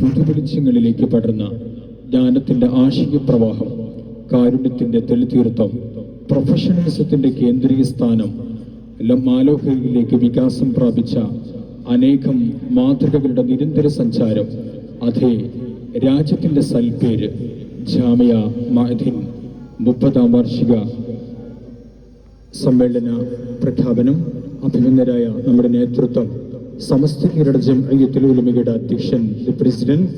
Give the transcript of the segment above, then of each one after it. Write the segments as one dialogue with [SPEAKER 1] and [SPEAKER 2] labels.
[SPEAKER 1] പുതുവെളിച്ചങ്ങളിലേക്ക് പടർന്ന ജ്ഞാനത്തിന്റെ ആശയ പ്രവാഹം കാരുണ്യത്തിന്റെ തെളിതീർത്ഥം പ്രൊഫഷണലിസത്തിന്റെ കേന്ദ്രീയ സ്ഥാനം എല്ലാം മാലോകരിലേക്ക് വികാസം പ്രാപിച്ച അനേകം മാതൃകകളുടെ നിരന്തര സഞ്ചാരം. അതേ രാജ്യത്തിന്റെ സൽപേര് ജാമിയ മഹദിൻ മുപ്പതാം വാർഷിക സമ്മേളന പ്രഖ്യാപനം അഭിനന്ദരായ നമ്മുടെ നേതൃത്വം സമസ്ത കേരള ജംഅയ്യത്തുൽ ഉലമയുടെ അധ്യക്ഷൻ പ്രസിഡന്റ്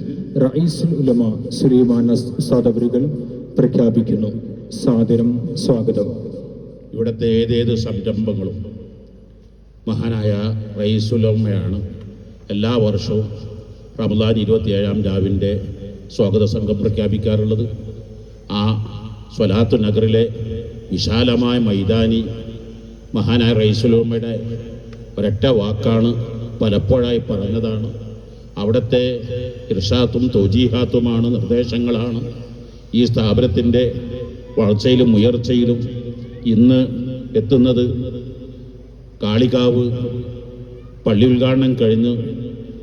[SPEAKER 1] റഈസുൽ ഉലമ സുലൈമാൻ സാദവരുകൾ പ്രഖ്യാപിക്കുന്നു. സാദരം സ്വാഗതം.
[SPEAKER 2] ഇവിടുത്തെ ഏതേത് സംരംഭങ്ങളും മഹാനായ റയീസുലമ്മയാണ് എല്ലാ വർഷവും റമദാൻ ഇരുപത്തിയേഴാം രാവിന്റെ സ്വാഗത സംഘം പ്രഖ്യാപിക്കാറുള്ളത്. ആ സ്വലാത്തു നഗറിലെ വിശാലമായ മൈതാനി മഹാനായ റയീസുലമ്മയുടെ ഒരൊറ്റ വാക്കാണ് പലപ്പോഴായി പറഞ്ഞതാണ്. അവിടുത്തെ ഇർഷാത്തും തോജീഹാത്തുമാണ് നിർദ്ദേശങ്ങളാണ്. ഈ സ്ഥാപനത്തിന്റെ വളർച്ചയിലും ഉയർച്ചയിലും ഇന്ന് എത്തുന്നത് കാളികാവ് പള്ളി ഉദ്ഘാടനം കഴിഞ്ഞ്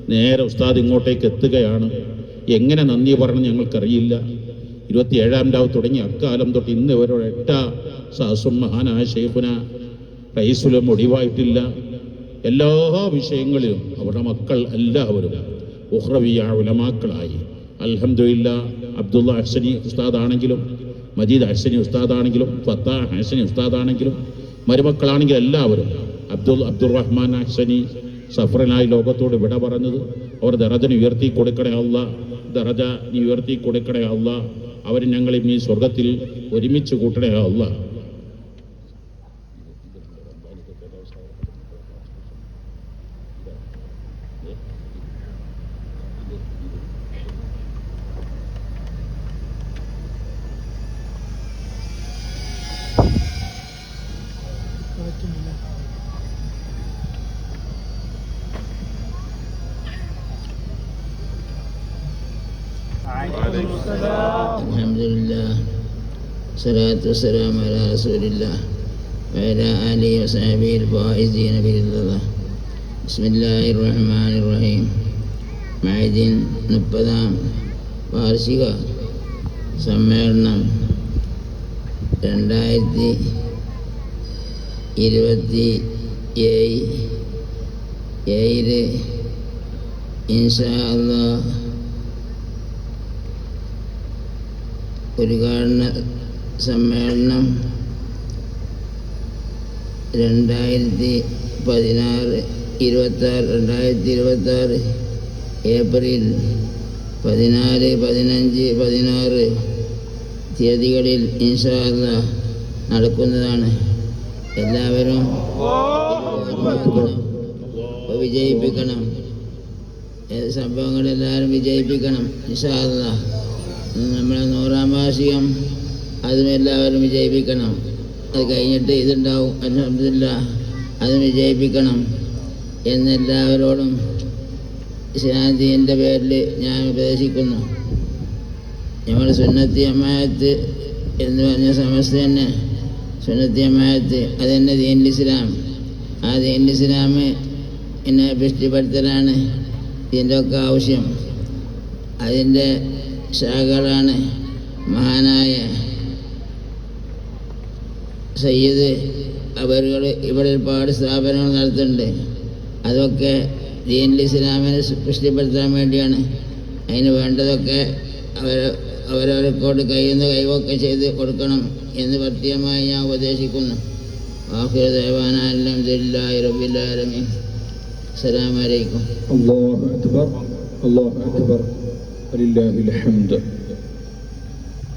[SPEAKER 2] നേരെ ഉസ്താദ് ഇങ്ങോട്ടേക്ക് എത്തുകയാണ്. എങ്ങനെ നന്ദി പറഞ്ഞ് ഞങ്ങൾക്കറിയില്ല. ഇരുപത്തിയേഴാം രാവ് തുടങ്ങി അക്കാലം തൊട്ട് ഇന്ന് വരെ എട്ടാ സാസും മഹാനായ ഷെയ്ഖുന റൈസുലം ഒടിവായിട്ടില്ല. എല്ലാ വിഷയങ്ങളിലും അവരുടെ മക്കൾ എല്ലാവരും ഉഹ്റവിയ ഉലമാക്കളായി. അലഹമില്ല അബ്ദുള്ള അഹ്സനി ഉസ്താദാണെങ്കിലും മജീദ് അഹ്സനി ഉസ്താദാണെങ്കിലും ഫത്താ അഹ്സനി ഉസ്താദാണെങ്കിലും മരുമക്കളാണെങ്കിലും എല്ലാവരും അബ്ദുൽ അബ്ദുൾ റഹ്മാൻ അഷനി സഫറിനായി ലോകത്തോട് വിട പറഞ്ഞത് അവർ ദറജന് ഉയർത്തി കൊടുക്കണേ അല്ല ദറജ നീ ഉയർത്തി കൊടുക്കണേ അല്ല അവർ ഞങ്ങളെ ഈ സ്വർഗത്തിൽ ഒരുമിച്ച് കൂട്ടണേ അല്ല.
[SPEAKER 3] الحمد لله الصلاة والسلام على رسول الله وعلى آله وصحبه الفائزين برضا الله ബിസ്മില്ലാഹിർ മൈദീൻ മുപ്പതാം വാർഷിക സമ്മേളനം രണ്ടായിരത്തി ഇരുപത്തി ഏഴ് ഏഴിൽ ഇൻഷാല്ല ഉദ്ഘാടന സമ്മേളനം രണ്ടായിരത്തി പതിനാറ് ഇരുപത്താറ് രണ്ടായിരത്തി ഇരുപത്താറ് ഏപ്രിൽ പതിനാല് പതിനഞ്ച് പതിനാറ് തീയതികളിൽ ഇൻഷാല്ല നടക്കുന്നതാണ്. എല്ലാവരും. വിജയിപ്പിക്കണം. സംഭവങ്ങളെല്ലാവരും വിജയിപ്പിക്കണം. ഇൻഷാല്ല നമ്മളെ നൂറാം വാർഷികം അതും എല്ലാവരും വിജയിപ്പിക്കണം. അത് കഴിഞ്ഞിട്ട് ഇതുണ്ടാവും അലഹമില്ല അത് വിജയിപ്പിക്കണം. എന്നെല്ലാവരോടും ശാന്തിന്റെ പേരിൽ ഞാൻ ഉപദേശിക്കുന്നു. നമ്മുടെ സുന്നത്തി അമ്മായത്ത് എന്ന് പറഞ്ഞ സമസ്ത തന്നെ സുന്നത്തി അമ്മായത്ത് അതെന്നെ ദീൻ ഇസ്ലാം. ആ ദീൻ ഇസ്ലാം എന്നെ പുഷ്ടിപ്പെടുത്തലാണ് ഇതിന്റെ ഒക്കെ ആവശ്യം. അതിന്റെ ശാഖകളാണ് മഹാനായ സയ്യിദ് അവരുകൾ ഇവിടെ ഒരുപാട് സ്ഥാപനങ്ങൾ നടത്തുന്നുണ്ട്. അതൊക്കെ ദീനിൽ ഇസ്ലാമിനെ പുഷ്ടിപ്പെടുത്താൻ വേണ്ടിയാണ്. അതിന് വേണ്ടതൊക്കെ അവർ അവരവർക്കോട് കഴിയുന്ന കൈവൊക്കെ ചെയ്ത് കൊടുക്കണം എന്ന് പ്രത്യേകമായി ഞാൻ ഉപദേശിക്കുന്നു. ആഖിർ ദേവാന അലഹമുല്ലാ റബില്ലാലമീൻ അസ്സലാമലൈക്കും
[SPEAKER 1] അല്ലാഹു അക്ബർ. അല്ലാഹു അക്ബർ. വലില്ലാഹിൽ ഹംദ്.